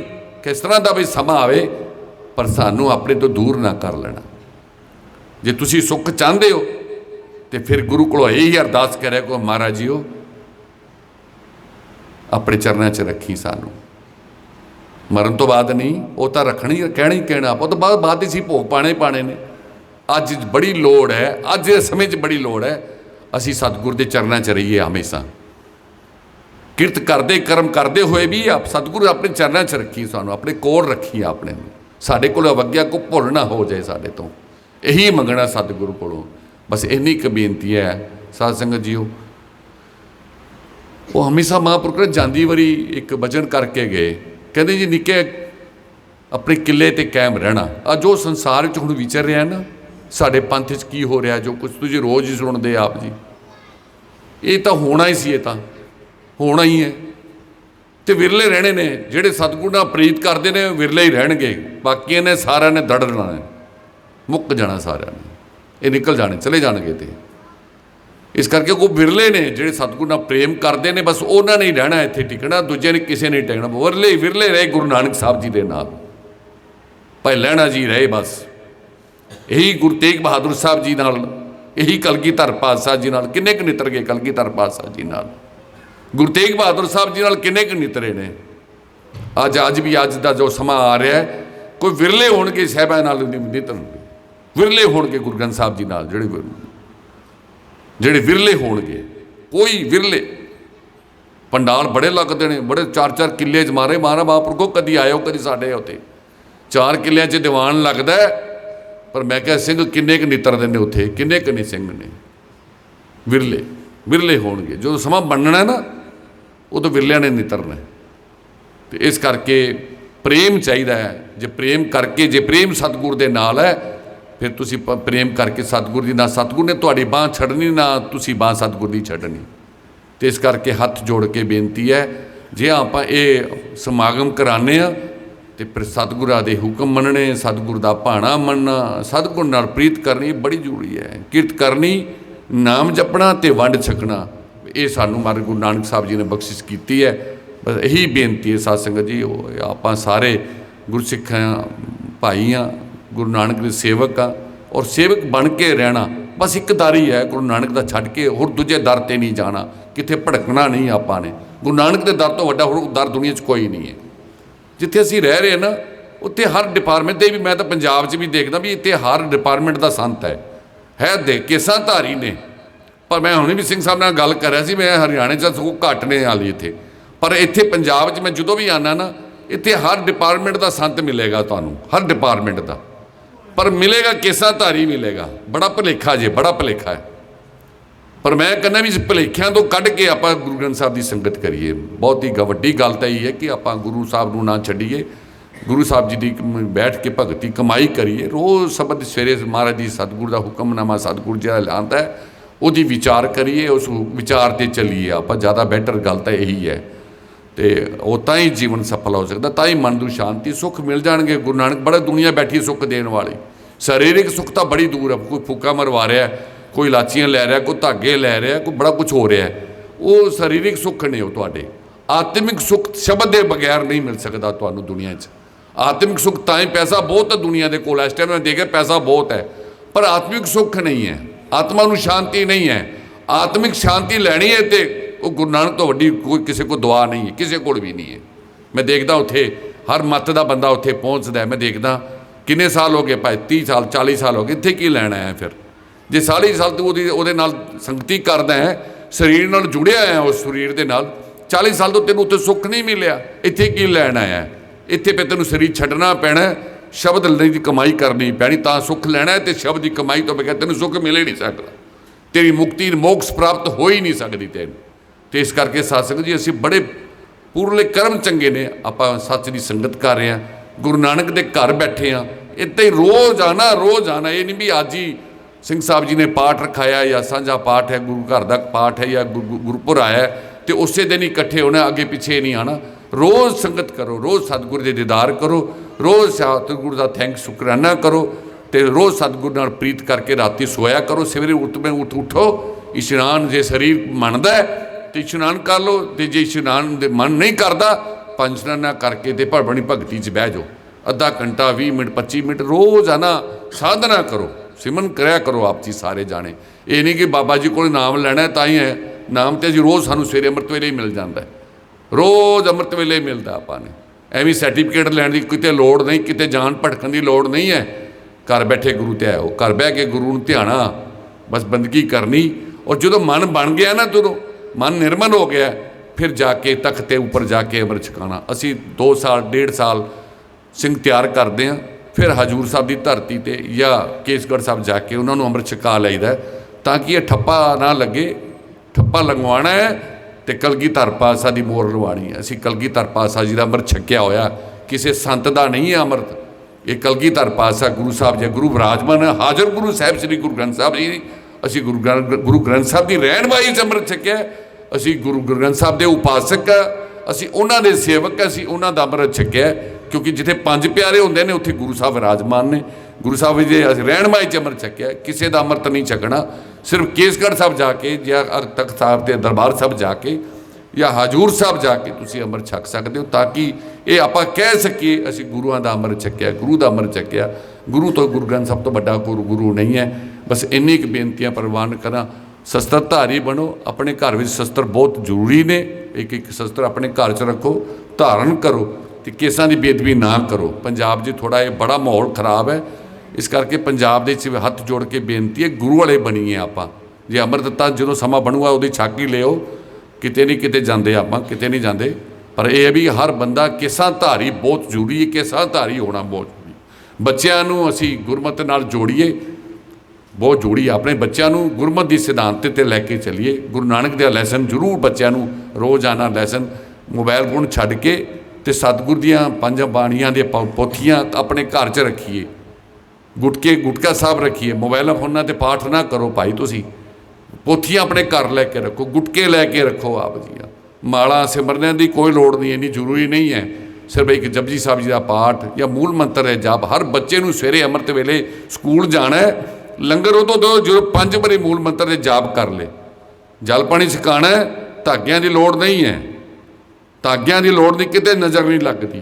ਕਿਸ ਤਰ੍ਹਾਂ ਦਾ ਵੀ ਸਮਾਂ ਆਵੇ, ਪਰ ਸਾਨੂੰ ਆਪਣੇ ਤੋਂ ਦੂਰ ਨਾ ਕਰ ਲੈਣਾ। ਜੇ ਤੁਸੀਂ ਸੁੱਖ ਚਾਹੁੰਦੇ ਹੋ, ਤੇ ਫਿਰ ਗੁਰੂ ਕੋਲੋਂ ਇਹੀ ਅਰਦਾਸ ਕਰਿਆ ਕੋ ਮਹਾਰਾਜ ਜੀਓ ਆਪਣੇ ਚਰਨਾਂ 'ਚ ਰੱਖੀ ਸਾਨੂੰ। ਮਰਨ ਤੋਂ ਬਾਅਦ ਨਹੀਂ, ਉਹ ਤਾਂ ਰੱਖਣੀ, ਕਹਿਣੀ ਕਹਿਣਾ ਆਪਾਂ ਤਾਂ ਬਾਅਦ ਬਾਅਦ ਹੀ ਸੀ ਭੋਗ ਪਾਣੇ ਹੀ ਪਾਣੇ ਨੇ। ਅੱਜ ਬੜੀ ਲੋੜ ਹੈ, ਅੱਜ ਦੇ ਸਮੇਂ 'ਚ ਬੜੀ ਲੋੜ ਹੈ, ਅਸੀਂ ਸਤਿਗੁਰ ਦੇ ਚਰਨਾਂ 'ਚ ਰਹੀਏ ਹਮੇਸ਼ਾ। ਕਿਰਤ ਕਰਦੇ, ਕਰਮ ਕਰਦੇ ਹੋਏ ਵੀ ਆਪ ਸਤਿਗੁਰੂ ਆਪਣੇ ਚਰਨਾਂ 'ਚ ਰੱਖੀ ਸਾਨੂੰ, ਆਪਣੇ ਕੋਲ ਰੱਖੀ ਆਪਣੇ ਨੂੰ। ਸਾਡੇ ਕੋਲ ਅਵਗਿਆ ਕੋ ਭੁੱਲ ਨਾ ਹੋ ਜਾਏ ਸਾਡੇ ਤੋਂ। ਇਹੀ ਮੰਗਣਾ ਸਤਿਗੁਰੂ ਕੋਲੋਂ। ਬਸ ਇੰਨੀ ਕੁ ਬੇਨਤੀ ਹੈ, ਸਾਧ ਸੰਗਤ ਜੀਓ। ਉਹ ਹਮੇਸ਼ਾ ਮਹਾਂਪੁਰਖ ਜਾਂਦੀ ਵਾਰੀ ਇੱਕ ਵਚਨ ਕਰਕੇ ਗਏ। ਕਹਿੰਦੇ ਜੀ, ਨਿੱਕੇ, ਆਪਣੇ ਕਿੱਲੇ ਤੇ ਕਾਇਮ ਰਹਿਣਾ। ਆ ਜੋ ਸੰਸਾਰ ਵਿੱਚ ਹੁਣ ਵਿਚਰ ਰਿਹਾ ਨਾ, ਸਾਡੇ ਪੰਥ 'ਚ ਕੀ ਹੋ ਰਿਹਾ, ਜੋ ਕੁਝ ਤੁਸੀਂ ਰੋਜ਼ ਹੀ ਸੁਣਦੇ ਆਪ ਜੀ। ਇਹ ਤਾਂ ਹੋਣਾ ਹੀ ਸੀ ਇਹ ਤਾਂ। ਹੋਣਾ ਹੀ ਹੈ। ਤੇ ਵਿਰਲੇ ਰਹਿਣੇ ਨੇ, ਜਿਹੜੇ ਸਤਿਗੁਰੂ ਨਾਲ ਪ੍ਰੀਤ ਕਰਦੇ ਨੇ, ਉਹ ਵਿਰਲੇ ਹੀ ਰਹਿਣਗੇ। ਬਾਕੀਆਂ ਨੇ ਸਾਰਿਆਂ ਨੇ ਦੜਨਾ ਹੈ। ਮੁੱਕ ਜਾਣਾ ਸਾਰਿਆਂ ਨੇ। ਇਹ ਨਿਕਲ ਜਾਣੇ, ਚਲੇ ਜਾਣਗੇ ਤੇ। ਇਸ ਕਰਕੇ ਕੋ ਵਿਰਲੇ ਨੇ, ਜਿਹੜੇ ਸਤਿਗੁਰੂ ਨਾਲ ਪ੍ਰੇਮ ਕਰਦੇ ਨੇ, ਬਸ ਉਹਨਾਂ ਨੇ ਹੀ ਰਹਿਣਾ ਇੱਥੇ ਟਿਕਣਾ ਦੂਜੇ ਨੇ ਕਿਸੇ ਨੇ ਟਿਕਣਾ। ਵਿਰਲੇ ਹੀ, ਵਿਰਲੇ ਰਹੇ ਗੁਰੂ ਨਾਨਕ ਸਾਹਿਬ ਜੀ ਦੇ ਨਾਲ। ਭਾਈ ਲਹਿਣਾ ਜੀ ਰਹੇ ਬਸ। ਇਹੀ ਗੁਰੂ ਤੇਗ ਬਹਾਦਰ ਸਾਹਿਬ ਜੀ ਨਾਲ, ਇਹੀ ਕਲਗੀਧਰ ਪਾਤਸ਼ਾਹ ਜੀ ਨਾਲ, ਕਿੰਨੇ ਕੁ ਨਿਤਰ ਗਏ ਕਲਗੀਧਰ ਪਾਤਸ਼ਾਹ ਜੀ ਨਾਲ। ਗੁਰੂ ਤੇਗ ਬਹਾਦਰ ਸਾਹਿਬ ਜੀ ਨਾਲ ਕਿੰਨੇ ਕੁ ਨਿਤਰੇ ਨੇ? ਅੱਜ ਅੱਜ ਵੀ ਅੱਜ ਦਾ ਜੋ ਸਮਾਂ ਆ ਰਿਹਾ ਹੈ, ਕੋਈ ਵਿਰਲੇ ਹੋਣਗੇ ਸਹਿਬਾਂ ਨਾਲ ਨਿਤਰਨਗੇ ਵਿਰਲੇ ਹੋਣਗੇ ਗੁਰੂ ਗ੍ਰੰਥ ਸਾਹਿਬ ਜੀ ਨਾਲ ਜਿਹੜੇ ਜਿਹੜੇ ਵਿਰਲੇ ਹੋਣਗੇ, ਕੋਈ ਵਿਰਲੇ। ਪੰਡਾਲ ਬੜੇ ਲੱਗਦੇ ਨੇ, ਬੜੇ ਚਾਰ ਚਾਰ ਕਿੱਲੇ ਚ ਮਾਰੇ ਮਾਰਾ ਮਹਾਂਪੁਰਖੋ, ਕਦੀ ਆਇਓ, ਕਦੀ ਸਾਡੇ ਉੱਤੇ ਚਾਰ ਕਿੱਲਿਆਂ 'ਚ ਦੀਵਾਨ ਲੱਗਦਾ ਪਰ ਮੈਂ ਕਿਹਾ, ਸਿੰਘ ਕਿੰਨੇ ਕੁ ਨਿਤਰਦੇ ਨੇ ਉੱਥੇ? ਕਿੰਨੇ ਕੁ ਨਹੀਂ ਸਿੰਘ ਨੇ? ਵਿਰਲੇ ਵਿਰਲੇ ਹੋਣਗੇ। ਜਦੋਂ ਸਮਾਂ ਬਣਨਾ ਨਾ ਉਹ ਤਾਂ ਵਿਰਲਿਆਂ ਨੇ ਨਿਤਰਨਾ ਹੈ। ਤੇ ਇਸ ਕਰਕੇ ਪ੍ਰੇਮ ਚਾਹੀਦਾ ਹੈ। ਜੇ ਪ੍ਰੇਮ ਕਰਕੇ, ਜੇ ਪ੍ਰੇਮ ਸਤਿਗੁਰ ਦੇ ਨਾਲ ਹੈ, ਫਿਰ ਤੁਸੀਂ ਪ- ਪ੍ਰੇਮ ਕਰਕੇ ਸਤਿਗੁਰ ਦੀ ਨਾ, ਸਤਿਗੁਰ ਨੇ ਤੁਹਾਡੀ ਬਾਹ ਛੱਡਣੀ, ਨਾ ਤੁਸੀਂ ਬਾਹ ਸਤਿਗੁਰ ਦੀ ਛੱਡਣੀ। ਤੇ ਇਸ ਕਰਕੇ ਹੱਥ ਜੋੜ ਕੇ ਬੇਨਤੀ ਹੈ, ਜੇ ਆਪਾਂ ਇਹ ਸਮਾਗਮ ਕਰਾਣੇ ਆ ਤੇ ਫਿਰ ਸਤਿਗੁਰਾਂ ਦੇ ਹੁਕਮ ਮੰਨਣੇ, ਸਤਿਗੁਰ ਦਾ ਭਾਣਾ ਮੰਨਣਾ, ਸਤਿਗੁਰ ਨਾਲ ਪ੍ਰੀਤ ਕਰਨੀ ਬੜੀ ਜ਼ਰੂਰੀ ਹੈ। ਕਿਰਤ ਕਰਨੀ, ਨਾਮ ਜਪਣਾ ਤੇ ਵੰਡ ਛਕਣਾ ਇਹ ਸਾਨੂੰ ਮਾਰੇ ਗੁਰੂ ਨਾਨਕ ਸਾਹਿਬ ਜੀ ਨੇ ਬਖਸ਼ਿਸ਼ ਕੀਤੀ ਹੈ। ਬਸ ਇਹੀ ਬੇਨਤੀ ਹੈ ਸਾਧ ਸੰਗਤ ਜੀ ਆਪਾਂ ਸਾਰੇ ਗੁਰਸਿੱਖਾਂ ਭਾਈ ਆ ਗੁਰੂ ਨਾਨਕ ਦੇ ਸੇਵਕ ਆ ਔਰ ਸੇਵਕ ਬਣ ਕੇ ਰਹਿਣਾ ਬਸ ਇੱਕ ਦਰ ਹੀ ਹੈ ਗੁਰੂ ਨਾਨਕ ਦਾ ਛੱਡ ਕੇ ਹੋਰ ਦੂਜੇ ਦਰ ਤੇ ਨਹੀਂ ਜਾਣਾ ਕਿਤੇ ਭੜਕਣਾ ਨਹੀਂ ਆਪਾਂ ਨੇ। ਗੁਰੂ ਨਾਨਕ ਦੇ ਦਰ ਤੋਂ ਵੱਡਾ ਹੋਰ ਦਰ ਦੁਨੀਆ 'ਚ ਕੋਈ ਨਹੀਂ ਹੈ। ਜਿੱਥੇ ਅਸੀਂ ਰਹਿ ਰਹੇ ਨਾ, ਉੱਥੇ ਹਰ ਡਿਪਾਰਟਮੈਂਟ ਦੇ ਵੀ ਮੈਂ ਤਾਂ ਪੰਜਾਬ 'ਚ ਵੀ ਦੇਖਦਾ ਵੀ ਇੱਥੇ ਹਰ ਡਿਪਾਰਟਮੈਂਟ ਦਾ ਸੰਤ ਹੈ। ਹੈ ਦੇ ਕੇਸਾਂ ਧਾਰੀ ਨੇ। ਪਰ ਮੈਂ ਹੁਣੇ ਵੀ ਸਿੰਘ ਸਾਹਿਬ ਨਾਲ ਗੱਲ ਕਰ ਰਿਹਾ ਸੀ, ਮੈਂ ਹਰਿਆਣੇ 'ਚ ਸਗੋਂ ਘੱਟ ਨੇ ਹਾਲੀ ਇੱਥੇ। ਪਰ ਇੱਥੇ ਪੰਜਾਬ 'ਚ ਮੈਂ ਜਦੋਂ ਵੀ ਆਨਾ ਨਾ, ਇੱਥੇ ਹਰ ਡਿਪਾਰਟਮੈਂਟ ਦਾ ਸੰਤ ਮਿਲੇਗਾ ਤੁਹਾਨੂੰ, ਹਰ ਡਿਪਾਰਟਮੈਂਟ ਦਾ। ਪਰ ਮਿਲੇਗਾ ਕੇਸਾਂ ਧਾਰੀ ਮਿਲੇਗਾ, ਬੜਾ ਭਲੇਖਾ ਜੇ, ਬੜਾ ਭਲੇਖਾ ਹੈ। ਪਰ ਮੈਂ ਕਹਿੰਦਾ ਵੀ ਇਸ ਭਲੇਖਿਆਂ ਤੋਂ ਕੱਢ ਕੇ ਆਪਾਂ ਗੁਰੂ ਗ੍ਰੰਥ ਸਾਹਿਬ ਦੀ ਸੰਗਤ ਕਰੀਏ। ਬਹੁਤ ਹੀ ਗ- ਵੱਡੀ ਗੱਲ ਤਾਂ ਇਹ ਹੈ ਕਿ ਆਪਾਂ ਗੁਰੂ ਸਾਹਿਬ ਨੂੰ ਨਾ ਛੱਡੀਏ, ਗੁਰੂ ਸਾਹਿਬ ਜੀ ਦੀ ਬੈਠ ਕੇ ਭਗਤੀ, ਕਮਾਈ ਕਰੀਏ। ਰੋਜ਼ ਸ਼ਬਦ ਸਵੇਰੇ ਮਹਾਰਾਜ ਜੀ ਸਤਿਗੁਰੂ ਦਾ ਹੁਕਮਨਾਮਾ, ਸਤਿਗੁਰੂ ਜੀ ਦਾ ਐਲਾਨ ਹੈ ਉਹਦੀ ਵਿਚਾਰ ਕਰੀਏ, ਉਸ ਵਿਚਾਰ ਤੇ ਚੱਲੀਏ ਆਪਾਂ। ਜ਼ਿਆਦਾ ਬੈਟਰ ਗੱਲ ਤਾਂ ਇਹੀ ਹੈ। ਤੇ ਉਹ ਤਾਂ ਹੀ ਜੀਵਨ ਸਫਲ ਹੋ ਸਕਦਾ, ਤਾਂ ਹੀ ਮਨ ਨੂੰ ਸ਼ਾਂਤੀ, ਸੁੱਖ ਮਿਲ ਜਾਣਗੇ। ਗੁਰੂ ਨਾਨਕ ਬੜਾ ਦੁਨੀਆ ਬੈਠੀ ਸੁੱਖ ਦੇਣ ਵਾਲੀ। ਸਰੀਰਕ ਸੁੱਖ ਤਾਂ ਬੜੀ ਦੂਰ ਹੈ। ਕੋਈ ਫੂਕਾ ਮਰਵਾ ਰਿਹਾ ਕੋਈ ਲਾਚੀਆਂ ਲੈ ਰਿਹਾ, ਕੋਈ ਧਾਗੇ ਲੈ ਰਿਹਾ, ਕੋਈ ਬੜਾ ਕੁਝ ਹੋ ਰਿਹਾ ਉਹ ਸਰੀਰਕ ਸੁੱਖ ਨੇ ਉਹ ਤੁਹਾਡੇ। ਆਤਮਿਕ ਸੁੱਖ ਸ਼ਬਦ ਦੇ ਬਗੈਰ ਨਹੀਂ ਮਿਲ ਸਕਦਾ ਤੁਹਾਨੂੰ ਦੁਨੀਆ 'ਚ। ਆਤਮਿਕ ਸੁੱਖ ਤਾਂ ਹੀ ਪੈਸਾ ਬਹੁਤ ਹੈ ਦੁਨੀਆ ਦੇ ਕੋਲ। ਇਸ ਟਾਈਮ ਮੈਂ ਦੇਖਿਆ ਪੈਸਾ ਬਹੁਤ ਹੈ, ਪਰ ਆਤਮਿਕ ਸੁੱਖ ਨਹੀਂ ਹੈ। ਆਤਮਾ ਨੂੰ ਸ਼ਾਂਤੀ ਨਹੀਂ ਹੈ। ਆਤਮਿਕ ਸ਼ਾਂਤੀ ਲੈਣੀ ਹੈ ਤੇ ਉਹ ਗੁਰੂ ਨਾਨਕ ਤੋਂ ਵੱਡੀ ਕੋਈ ਕਿਸੇ ਕੋ ਦੁਆ ਨਹੀਂ ਹੈ, ਕਿਸੇ ਕੋਲ ਵੀ ਨਹੀਂ ਹੈ। ਮੈਂ ਦੇਖਦਾ ਉੱਥੇ, ਹਰ ਮੱਤ ਦਾ ਬੰਦਾ ਉੱਥੇ ਪਹੁੰਚਦਾ ਮੈਂ ਦੇਖਦਾ ਕਿੰਨੇ ਸਾਲ ਹੋ ਗਏ ਭਾਈ 30 ਸਾਲ 40 ਸਾਲ ਹੋ ਗਏ, ਇੱਥੇ ਕੀ ਲੈਣਾ ਹੈ ਫਿਰ? ਜੇ 40 ਸਾਲ ਤੂੰ ਉਹਦੀ, ਉਹਦੇ ਨਾਲ ਸੰਗਤੀ ਕਰਦਾ ਹੈ, ਸਰੀਰ ਨਾਲ ਜੁੜਿਆ ਹੈ, ਉਸ ਸਰੀਰ ਦੇ ਨਾਲ 40 ਸਾਲ ਤੋਂ ਤੈਨੂੰ ਉੱਥੇ ਸੁੱਖ ਨਹੀਂ ਮਿਲਿਆ, ਇੱਥੇ ਕੀ ਲੈਣ ਆਇਆ ਹੈ? ਇੱਥੇ ਪੇ ਤੈਨੂੰ ਸਰੀਰ ਛੱਡਣਾ ਪੈਣਾ ਸ਼ਬਦ ਲੈਣ ਦੀ ਕਮਾਈ ਕਰਨੀ ਪੈਣੀ ਤਾਂ ਸੁੱਖ ਲੈਣਾ ਹੈ ਤੇ ਸ਼ਬਦ ਦੀ ਕਮਾਈ ਤੋਂ ਬਗੈਰ ਤੈਨੂੰ ਸੁੱਖ ਮਿਲ ਹੀ ਨਹੀਂ ਸਕਦਾ। ਤੇਰੀ ਮੁਕਤੀ ਮੋਕਸ ਪ੍ਰਾਪਤ ਹੋ ਹੀ ਨਹੀਂ ਸਕਦੀ ਤੈਨੂੰ। ਤੇ ਇਸ ਕਰਕੇ ਸਾਧ ਜੀ ਅਸੀਂ ਬੜੇ ਪੂਰਲੇ ਕਰਮ ਚੰਗੇ ਨੇ। ਆਪਾਂ ਸੱਚ ਦੀ ਸੰਗਤ ਕਰ ਰਹੇ ਹਾਂ ਗੁਰੂ ਨਾਨਕ ਦੇ ਘਰ ਬੈਠੇ ਹਾਂ। ਇੱਦਾਂ ਹੀ ਰੋਜ਼ ਆਣਾ ਰੋਜ਼ ਆਣਾ ਇਹ ਨਹੀਂ ਵੀ ਅੱਜ ਹੀ ਸਿੰਘ ਸਾਹਿਬ ਜੀ ਨੇ ਪਾਠ ਰਖਾਇਆ ਜਾਂ ਸਾਂਝਾ ਪਾਠ ਹੈ ਗੁਰੂ ਘਰ ਦਾ ਪਾਠ ਹੈ ਜਾਂ ਗੁਰ- ਗੁਰਪੁਰ ਆਇਆ ਹੈ, ਤੇ ਉਸੇ ਦਿਨ ਹੀ ਇਕੱਠੇ ਹੋਣਾ ਅੱਗੇ ਪਿੱਛੇ ਨਹੀਂ ਆਣਾ ਰੋਜ਼ ਸੰਗਤ ਕਰੋ ਰੋਜ਼ ਸਤਿਗੁਰ ਦੇ ਦੀਦਾਰ ਕਰੋ। ਰੋਜ਼ ਸਤਿਗੁਰ ਦਾ ਥੈਂਕ ਸ਼ੁਕਰਾਨਾ ਕਰੋ ਤੇ ਰੋਜ਼ ਸਤਿਗੁਰ ਨਾਲ ਪ੍ਰੀਤ ਕਰਕੇ ਰਾਤੀ ਸੋਇਆ ਕਰੋ, ਸਵੇਰੇ ਉੱਠ ਮੈਂ ਉੱਠ ਉਠੋ, ਇਸ਼ਨਾਨ ਜੇ ਸਰੀਰ ਮੰਨਦਾ ਹੈ, ਤੇ ਇਸ਼ਨਾਨ ਕਰ ਲਓ, ਤੇ ਜੇ ਇਸ਼ਨਾਨ ਦੇ ਮਨ ਨਹੀਂ ਕਰਦਾ, ਪੰਜ ਇਸ਼ਨਾਨਾਂ ਕਰਕੇ ਤੇ ਭਰਬਣੀ ਭਗਤੀ 'ਚ ਬਹਿ ਜਾਓ। ਅੱਧਾ ਘੰਟਾ 20 ਮਿੰਟ 25 ਮਿੰਟ ਰੋਜ਼ ਆਣਾ ਸਾਧਨਾ ਕਰੋ ਸਿਮਨ ਕਰਿਆ ਕਰੋ ਆਪ ਜੀ ਸਾਰੇ ਜਾਣੇ। ਇਹ ਨਹੀਂ ਕਿ ਬਾਬਾ ਜੀ ਕੋਲ ਨਾਮ ਲੈਣਾ ਤਾਂ ਹੀ ਹੈ। ਨਾਮ ਤੇ ਜੀ ਰੋਜ਼ ਸਾਨੂੰ ਸਵੇਰੇ ਅੰਮ੍ਰਿਤ ਵੇਲੇ ਹੀ ਮਿਲ ਜਾਂਦਾ ਹੈ। ਰੋਜ਼ ਅੰਮ੍ਰਿਤ ਵੇਲੇ ਹੀ ਮਿਲਦਾ ਆਪਾਂ ਨੇ। ਐਵੇਂ ਸਰਟੀਫਿਕੇਟ ਲੈਣ ਦੀ ਕਿਤੇ ਲੋੜ ਨਹੀਂ ਕਿਤੇ ਜਾਨ ਭਟਕਣ ਦੀ ਲੋੜ ਨਹੀਂ ਹੈ ਘਰ ਬੈਠੇ ਗੁਰੂ ਤੇ ਆਓ ਘਰ ਬਹਿ ਕੇ ਗੁਰੂ ਨੂੰ ਧਿਆਣਾ ਬਸ ਬੰਦਗੀ ਕਰਨੀ। ਔਰ ਜਦੋਂ ਮਨ ਬਣ ਗਿਆ ਨਾ ਜਦੋਂ ਮਨ ਨਿਰਮਲ ਹੋ ਗਿਆ ਫਿਰ ਜਾ ਕੇ ਤਖਤ ਤੇ ਉੱਪਰ ਜਾ ਕੇ ਅੰਮ੍ਰਿਤ ਛਕਾਣਾ ਅਸੀਂ 2 ਸਾਲ 1.5 ਸਾਲ ਸਿੰਘ ਤਿਆਰ ਕਰਦੇ ਹਾਂ ਫਿਰ ਹਜੂਰ ਸਾਹਿਬ ਦੀ ਧਰਤੀ ਤੇ ਜਾਂ ਕੇਸਗੜ੍ਹ ਸਾਹਿਬ ਜਾ ਕੇ ਉਹਨਾਂ ਨੂੰ ਅੰਮ੍ਰਿਤ ਛਕਾ ਲਈਦਾ ਹੈ, ਤਾਂ ਕਿ ਇਹ ਠੱਪਾ ਨਾ ਲੱਗੇ ਠੱਪਾ ਲੰਗਵਾਉਣਾ ਹੈ ਤੇ ਕਲਗੀਧਰ ਪਾਤਸ਼ਾਹ ਦੀ ਮੋਰ ਲਵਾਣੀ ਹੈ। ਅਸੀਂ ਕਲਗੀਧਰ ਪਾਤਸ਼ਾਹ ਜੀ ਦਾ ਅੰਮ੍ਰਿਤ ਛਕਿਆ ਹੋਇਆ। ਕਿਸੇ ਸੰਤ ਦਾ ਨਹੀਂ ਹੈ ਅੰਮ੍ਰਿਤ। ਇਹ ਕਲਗੀਧਰ ਪਾਤਸ਼ਾਹ ਗੁਰੂ ਸਾਹਿਬ ਜੀ, ਗੁਰੂ ਵਿਰਾਜਮਾਨ ਹਾਜ਼ਰ ਗੁਰੂ ਸਾਹਿਬ ਸ੍ਰੀ ਗੁਰੂ ਗ੍ਰੰਥ ਸਾਹਿਬ ਜੀ ਅਸੀਂ ਗੁਰੂ ਗ੍ਰੰਥ ਗੁਰੂ ਗ੍ਰੰਥ ਸਾਹਿਬ ਦੀ ਰਹਿਨਮਾਈ 'ਚ ਅੰਮ੍ਰਿਤ ਛਕਿਆ ਅਸੀਂ ਗੁਰੂ ਗ੍ਰੰਥ ਸਾਹਿਬ ਦੇ ਉਪਾਸਕ ਹਾਂ। ਅਸੀਂ ਉਹਨਾਂ ਦੇ ਸੇਵਕ ਅਸੀਂ ਉਹਨਾਂ ਦਾ ਅੰਮ੍ਰਿਤ ਛਕਿਆ ਕਿਉਂਕਿ ਜਿੱਥੇ ਪੰਜ ਪਿਆਰੇ ਹੁੰਦੇ ਨੇ, ਉੱਥੇ ਗੁਰੂ ਸਾਹਿਬ ਵਿਰਾਜਮਾਨ ਨੇ। ਗੁਰੂ ਸਾਹਿਬ ਜੀ ਦੇ ਅਸੀਂ ਰਹਿਨਮਾਈ 'ਚ ਅੰਮ੍ਰਿਤ ਛਕਿਆ ਕਿਸੇ ਦਾ ਅੰਮ੍ਰਿਤ ਨਹੀਂ ਛਕਣਾ। ਸਿਰਫ ਕੇਸਗੜ੍ਹ ਸਾਹਿਬ ਜਾ ਕੇ ਜਾਂ ਤਖਤ ਸਾਹਿਬ ਤੇ ਦਰਬਾਰ ਸਾਹਿਬ ਜਾ ਕੇ ਜਾਂ ਹਜੂਰ ਸਾਹਿਬ ਜਾ ਕੇ ਤੁਸੀਂ ਅੰਮ੍ਰਿਤ ਛਕ ਸਕਦੇ ਹੋ ਤਾਂ ਕਿ ਇਹ ਆਪਾਂ ਕਹਿ ਸਕੀਏ, ਅਸੀਂ ਗੁਰੂਆਂ ਦਾ ਅੰਮ੍ਰਿਤ ਛਕਿਆ, ਗੁਰੂ ਦਾ ਅੰਮ੍ਰਿਤ ਛਕਿਆ। ਗੁਰੂ ਤੋਂ ਗੁਰੂ ਗ੍ਰੰਥ ਸਾਹਿਬ ਤੋਂ ਵੱਡਾ ਗੁਰੂ ਗੁਰੂ ਨਹੀਂ ਹੈ। ਬਸ ਇੰਨੀ ਕੁ ਬੇਨਤੀਆਂ ਪ੍ਰਵਾਨ ਕਰਾਂ, ਸ਼ਸਤਰ ਧਾਰੀ ਬਣੋ, ਆਪਣੇ ਘਰ ਵਿੱਚ ਸ਼ਸਤਰ ਬਹੁਤ ਜ਼ਰੂਰੀ ਨੇ। ਇੱਕ ਇੱਕ ਸ਼ਸਤਰ ਆਪਣੇ ਘਰ 'ਚ ਰੱਖੋ, ਧਾਰਨ ਕਰੋ ਤੇ ਕੇਸਾਂ ਦੀ ਬੇਦਬੀ ਨਾ ਕਰੋ। ਪੰਜਾਬ 'ਚ ਥੋੜਾ ਇਹ ਬੜਾ ਮਾਹੌਲ ਖਰਾਬ ਹੈ। ਇਸ ਕਰਕੇ ਪੰਜਾਬ ਦੇ ਵਿੱਚ ਹੱਥ ਜੋੜ ਕੇ ਬੇਨਤੀ ਹੈ, ਗੁਰੂ ਵਾਲੇ ਬਣੀਏ ਆਪਾਂ। ਜੇ ਅੰਮ੍ਰਿਤ ਜਦੋਂ ਸਮਾਂ ਬਣੂਗਾ, ਉਹਦੀ ਛਾਕੀ ਲਿਓ। ਕਿਤੇ ਨਹੀਂ ਕਿਤੇ ਜਾਂਦੇ ਆਪਾਂ, ਕਿਤੇ ਨਹੀਂ ਜਾਂਦੇ। ਪਰ ਇਹ ਹੈ ਵੀ ਹਰ ਬੰਦਾ ਕਿਸਾਂ ਧਾਰੀ ਬਹੁਤ ਜ਼ਰੂਰੀ ਹੈ, ਕਿਸਾਂ ਧਾਰੀ ਹੋਣਾ ਬਹੁਤ ਜ਼ਰੂਰੀ ਬੱਚਿਆਂ ਨੂੰ ਅਸੀਂ ਗੁਰਮਤਿ ਨਾਲ ਜੋੜੀਏ, ਬਹੁਤ ਜੋੜੀ ਆਪਣੇ ਬੱਚਿਆਂ ਨੂੰ। ਗੁਰਮਤਿ ਦੀ ਸਿਧਾਂਤ ਤੇ ਲੈ ਕੇ ਚੱਲੀਏ। ਗੁਰੂ ਨਾਨਕ ਦੇ ਲੈਸਨ ਜ਼ਰੂਰ ਬੱਚਿਆਂ ਨੂੰ ਰੋਜ਼ਾਨਾ ਲੈਸਨ ਮੋਬਾਈਲ ਫੋਨ ਛੱਡ ਕੇ ਤੇ ਸਤਿਗੁਰ ਦੀਆਂ ਪੰਜ ਬਾਣੀਆਂ ਦੇ ਪੋ- ਪੋਥੀਆਂ ਆਪਣੇ ਘਰ 'ਚ ਰੱਖੀਏ। ਗੁਟਕੇ ਗੁਟਕਾ ਸਾਹਿਬ ਰੱਖੀਏ, ਮੋਬਾਈਲ ਫੋਨਾਂ ਤੇ ਪਾਠ ਨਾ ਕਰੋ ਭਾਈ ਤੁਸੀਂ। ਪੋਥੀਆਂ ਆਪਣੇ ਘਰ ਲੈ ਕੇ ਰੱਖੋ, ਗੁਟਕੇ ਲੈ ਕੇ ਰੱਖੋ ਆਪ ਜੀਆਂ। ਮਾਲਾ ਸਿਮਰਨਿਆਂ ਦੀ ਕੋਈ ਲੋੜ ਨਹੀਂ, ਇੰਨੀ ਜ਼ਰੂਰੀ ਨਹੀਂ ਹੈ। ਸਿਰਫ ਇੱਕ ਜਪਜੀ ਸਾਹਿਬ ਜੀ ਦਾ ਪਾਠ ਜਾਂ ਮੂਲ ਮੰਤਰ ਹੈ, ਜਪ। ਹਰ ਬੱਚੇ ਨੂੰ ਸਵੇਰੇ ਅੰਮ੍ਰਿਤ ਵੇਲੇ ਸਕੂਲ ਜਾਣਾ ਹੈ। ਲੰਗਰ ਉਦੋਂ ਦਿਓ ਜਦੋਂ ਪੰਜ ਵਾਰੀ ਮੂਲ ਮੰਤਰ ਦੇ ਜਾਪ ਕਰ ਲੇ। ਜਲ ਪਾਣੀ ਛਕਾਣਾ ਧਾਗਿਆਂ ਦੀ ਲੋੜ ਨਹੀਂ ਹੈ। ਧਾਗਿਆਂ ਦੀ ਲੋੜ ਨਹੀਂ, ਕਿਤੇ ਨਜ਼ਰ ਨਹੀਂ ਲੱਗਦੀ।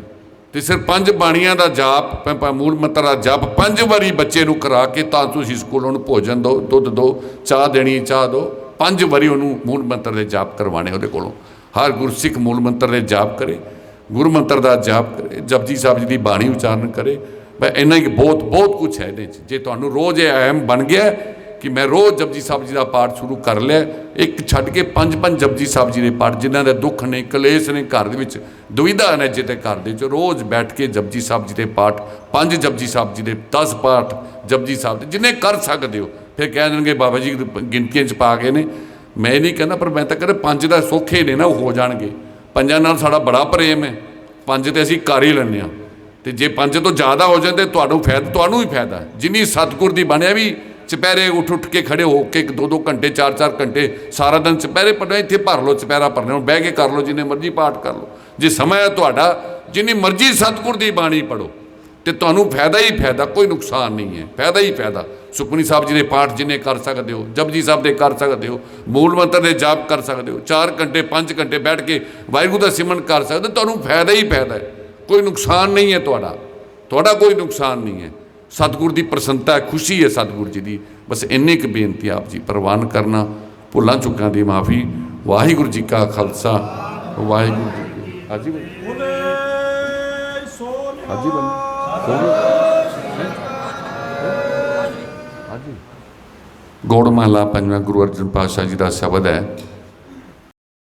ਤੇ ਸਿਰ ਪੰਜ ਬਾਣੀਆਂ ਦਾ ਜਾਪ ਮੂਲ ਮੰਤਰ ਦਾ ਜਾਪ ਪੰਜ ਵਾਰੀ ਬੱਚੇ ਨੂੰ ਕਰਾ ਕੇ ਤਾਂ ਤੁਸੀਂ ਸਕੂਲ ਉਹਨੂੰ ਭੋਜਨ ਦਿਓ ਦੁੱਧ ਦਿਓ ਚਾਹ ਦੇਣੀ, ਚਾਹ ਦਿਓ ਪੰਜ ਵਾਰੀ ਉਹਨੂੰ ਮੂਲ ਮੰਤਰ ਦੇ ਜਾਪ ਕਰਵਾਣੇ ਉਹਦੇ ਕੋਲੋਂ। ਹਰ ਗੁਰਸਿੱਖ ਮੂਲ ਮੰਤਰ ਦੇ ਜਾਪ ਕਰੇ, ਗੁਰੂ ਮੰਤਰ ਦਾ ਜਾਪ ਕਰੇ, ਜਪਜੀ ਸਾਹਿਬ ਜੀ ਦੀ ਬਾਣੀ ਉਚਾਰਨ ਕਰੇ। ਮੈਂ ਇੰਨਾ ਹੀ ਬਹੁਤ ਬਹੁਤ ਕੁਝ ਹੈ ਇਹਦੇ 'ਚ। ਜੇ ਤੁਹਾਨੂੰ ਰੋਜ਼ ਇਹ ਅਹਿਮ ਬਣ ਗਿਆ ਕਿ ਮੈਂ ਰੋਜ਼ ਜਪਜੀ ਸਾਹਿਬ ਜੀ ਦਾ ਪਾਠ ਸ਼ੁਰੂ ਕਰ ਲਿਆ। ਇੱਕ ਛੱਡ ਕੇ ਪੰਜ ਪੰਜ ਜਪਜੀ ਸਾਹਿਬ ਜੀ ਦੇ ਪਾਠ, ਜਿਨ੍ਹਾਂ ਦੇ ਦੁੱਖ ਨੇ, ਕਲੇਸ਼ ਨੇ ਘਰ ਦੇ ਵਿੱਚ, ਦੁਵਿਧਾ ਨੇ ਜਿੱਤੇ ਘਰ ਦੇ ਵਿੱਚ, ਰੋਜ਼ ਬੈਠ ਕੇ ਜਪਜੀ ਸਾਹਿਬ ਜੀ ਦੇ ਪਾਠ, ਪੰਜ ਜਪਜੀ ਸਾਹਿਬ ਜੀ ਦੇ 10 ਪਾਠ ਜਪਜੀ ਸਾਹਿਬ ਦੇ, ਜਿੰਨੇ ਕਰ ਸਕਦੇ ਹੋ। ਫਿਰ ਕਹਿ ਦੇਣਗੇ, ਬਾਬਾ ਜੀ, ਗਿਣਤੀਆਂ 'ਚ ਪਾ ਗਏ ਨੇ। ਮੈਂ ਨਹੀਂ ਕਹਿੰਦਾ, ਪਰ ਮੈਂ ਤਾਂ ਕਹਿੰਦਾ ਪੰਜ ਦਾ ਸੌਖੇ ਨੇ ਨਾ, ਉਹ ਹੋ ਜਾਣਗੇ। ਪੰਜਾਂ ਨਾਲ ਸਾਡਾ ਬੜਾ ਪ੍ਰੇਮ ਹੈ। ਪੰਜ ਤੇ ਅਸੀਂ ਕਰ ਹੀ ਲੈਂਦੇ ਹਾਂ। ਤੇ ਜੇ ਪੰਜ ਤੋਂ ਜ਼ਿਆਦਾ ਹੋ ਜਾਂਦੇ, ਤੁਹਾਨੂੰ ਫਾਇਦਾ, ਤੁਹਾਨੂੰ ਹੀ ਫਾਇਦਾ। ਜਿੰਨੀ ਸਤਿਗੁਰ ਦੀ ਬਣਿਆ ਵੀ ਚੁਪਹਿਰੇ ਉੱਠ ਉੱਠ ਕੇ ਖੜੇ ਹੋ ਕੇ ਇੱਕ ਦੋ ਦੋ ਘੰਟੇ, ਚਾਰ ਚਾਰ ਘੰਟੇ ਸਾਰਾ ਦਿਨ ਚੁਪਹਿਰੇ ਪੜਨਾ ਇੱਥੇ ਭਰ ਲਓ, ਚੁਪਹਿਰਾ ਭਰਨੇ, ਹੁਣ ਬਹਿ ਕੇ ਕਰ ਲਓ, ਜਿੰਨੇ ਮਰਜ਼ੀ ਪਾਠ ਕਰ ਲਓ। ਜੇ ਸਮਾਂ ਹੈ ਤੁਹਾਡਾ, ਜਿੰਨੀ ਮਰਜ਼ੀ ਸਤਿਗੁਰ ਦੀ ਬਾਣੀ ਪੜੋ ਤੇ ਤੁਹਾਨੂੰ ਫਾਇਦਾ ਹੀ ਫਾਇਦਾ, ਕੋਈ ਨੁਕਸਾਨ ਨਹੀਂ ਹੈ, ਫਾਇਦਾ ਹੀ ਫਾਇਦਾ। ਸੁਖਮਨੀ ਸਾਹਿਬ ਜੀ ਦੇ ਪਾਠ ਜਿੰਨੇ ਕਰ ਸਕਦੇ ਹੋ, ਜਪਜੀ ਸਾਹਿਬ ਦੇ ਕਰ ਸਕਦੇ ਹੋ, ਮੂਲ ਮੰਤਰ ਦੇ ਜਾਪ ਕਰ ਸਕਦੇ ਹੋ 4 ਘੰਟੇ 5 ਘੰਟੇ ਬੈਠ ਕੇ ਵਾਹਿਗੁਰੂ ਦਾ ਸਿਮਰਨ ਕਰ ਸਕਦੇ ਤੁਹਾਨੂੰ ਫਾਇਦਾ ਹੀ ਫਾਇਦਾ ਹੈ। ਕੋਈ ਨੁਕਸਾਨ ਨਹੀਂ ਹੈ ਤੁਹਾਡਾ ਤੁਹਾਡਾ ਕੋਈ ਨੁਕਸਾਨ ਨਹੀਂ ਹੈ। ਸਤਿਗੁਰ ਦੀ ਪ੍ਰਸੰਨਤਾ ਹੈ ਖੁਸ਼ੀ ਹੈ ਸਤਿਗੁਰ ਜੀ ਦੀ। ਬਸ ਇੰਨੀ ਕੁ ਬੇਨਤੀ ਆਪ ਜੀ ਪ੍ਰਵਾਨ ਕਰਨਾ ਭੁੱਲਾਂ ਚੁੱਕਾਂ ਦੀ ਮਾਫੀ। ਵਾਹਿਗੁਰੂ ਜੀ ਕਾ ਖਾਲਸਾ। ਵਾਹਿਗੁਰੂ ਜੀ ਹਾਜੀ ਬਈ। ਹਾਜੀ। ਗੋੜ ਮਹਲਾ ਪੰਜਵਾਂ ਗੁਰੂ ਅਰਜਨ ਪਾਤਸ਼ਾਹ ਜੀ ਦਾ ਸ਼ਬਦ ਹੈ